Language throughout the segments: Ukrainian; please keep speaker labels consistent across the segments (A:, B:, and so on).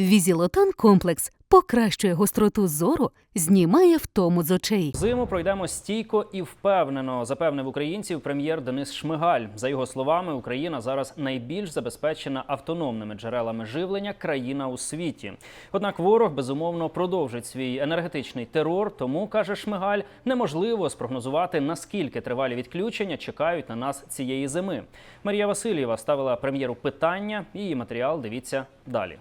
A: Візілотон комплекс покращує гостроту зору, знімає втому з очей.
B: Зиму пройдемо стійко і впевнено, запевнив українців прем'єр Денис Шмигаль. За його словами, Україна зараз найбільш забезпечена автономними джерелами живлення країна у світі. Однак ворог безумовно продовжить свій енергетичний терор. Тому каже Шмигаль, неможливо спрогнозувати наскільки тривалі відключення чекають на нас цієї зими. Марія Васильєва ставила прем'єру питання. Її матеріал дивіться далі.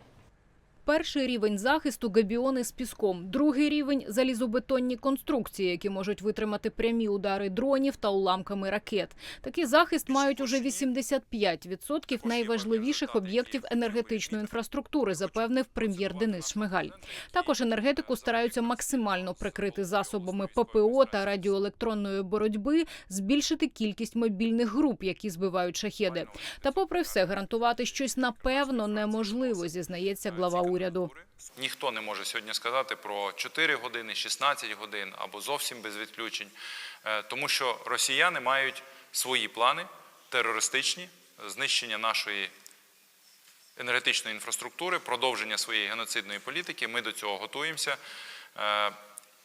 C: Перший рівень захисту габіони з піском, другий рівень залізобетонні конструкції, які можуть витримати прямі удари дронів та уламками ракет. Такий захист мають уже 85% найважливіших об'єктів енергетичної інфраструктури, запевнив прем'єр Денис Шмигаль. Також енергетику стараються максимально прикрити засобами ППО та радіоелектронної боротьби, збільшити кількість мобільних груп, які збивають шахеди. Та, попри все, гарантувати щось напевно неможливо, зізнається глава уряду.
D: Ніхто не може сьогодні сказати про 4 години, 16 годин або зовсім без відключень, Е, тому що росіяни мають свої плани терористичні, знищення нашої енергетичної інфраструктури, продовження своєї геноцидної політики. Ми до цього готуємося е,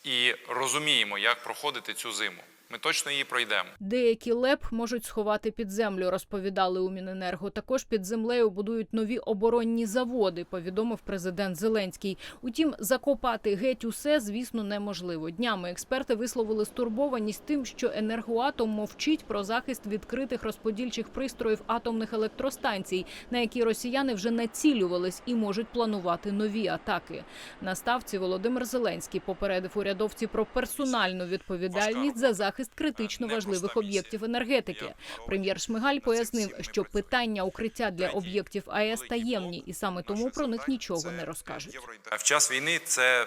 D: і розуміємо, як проходити цю зиму. Ми точно її пройдемо.
C: Деякі ЛЕП можуть сховати під землю, розповідали у Міненерго. Також під землею будують нові оборонні заводи, повідомив президент Зеленський. Утім, закопати геть усе, звісно, неможливо. Днями експерти висловили стурбованість тим, що енергоатом мовчить про захист відкритих розподільчих пристроїв атомних електростанцій, на які росіяни вже націлювались і можуть планувати нові атаки. На ставці Володимир Зеленський попередив урядовці про персональну відповідальність за захист критично важливих об'єктів енергетики. Прем'єр Шмигаль пояснив, що питання укриття для об'єктів АЕС таємні, і саме тому про них нічого не розкажуть.
D: В час війни це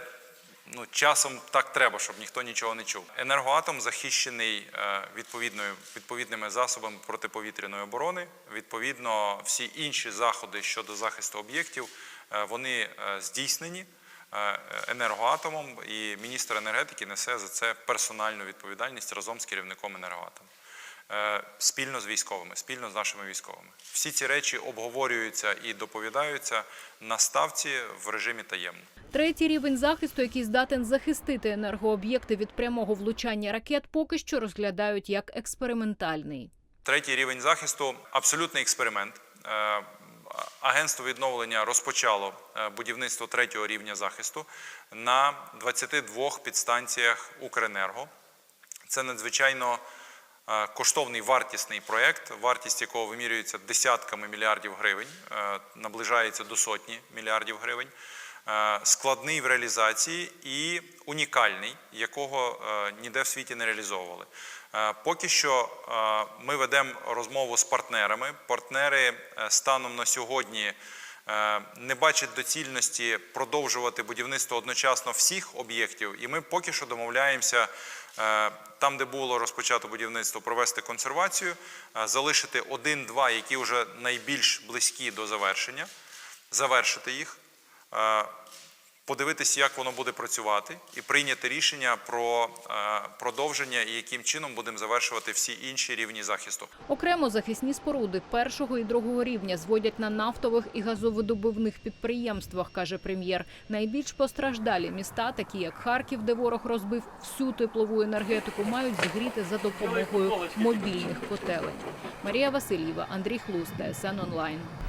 D: ну, часом так треба, щоб ніхто нічого не чув. Енергоатом захищений е, відповідною, відповідними засобами протиповітряної оборони. Відповідно, всі інші заходи щодо захисту об'єктів е, вони е, здійснені енергоатомом, і міністр енергетики несе за це персональну відповідальність разом з керівником енергоатому. Е, Спільно з військовими, спільно з нашими військовими. Всі ці речі обговорюються і доповідаються на ставці в режимі таємно.
C: Третій рівень захисту, який здатен захистити енергооб'єкти від прямого влучання ракет, поки що розглядають як експериментальний.
D: Третій рівень захисту абсолютний експеримент. Агентство відновлення розпочало е, будівництво третього рівня захисту на 22 підстанціях Укренерго. Це надзвичайно е, коштовний вартісний проєкт, вартість якого вимірюється десятками мільярдів гривень, е, наближається до сотні мільярдів гривень. Е, Складний в реалізації і унікальний, якого е, ніде в світі не реалізовували. Е, Поки що ми ведемо розмову з партнерами. Партнери станом на сьогодні не бачать доцільності продовжувати будівництво одночасно всіх об'єктів, і ми поки що домовляємося там, де було розпочато будівництво, провести консервацію, залишити один-два, які вже найбільш близькі до завершення, завершити їх. Е, Подивитися, як воно буде працювати, і прийняти рішення про е, продовження і яким чином будемо завершувати всі інші рівні захисту.
C: Окремо захисні споруди першого і другого рівня зводять на нафтових і газовидобувних підприємствах, каже прем'єр. Найбільш постраждалі міста, такі як Харків, де ворог розбив всю теплову енергетику, мають зігріти за допомогою мобільних котелень. Марія Васильєва, Андрій Хлус, ТСН онлайн.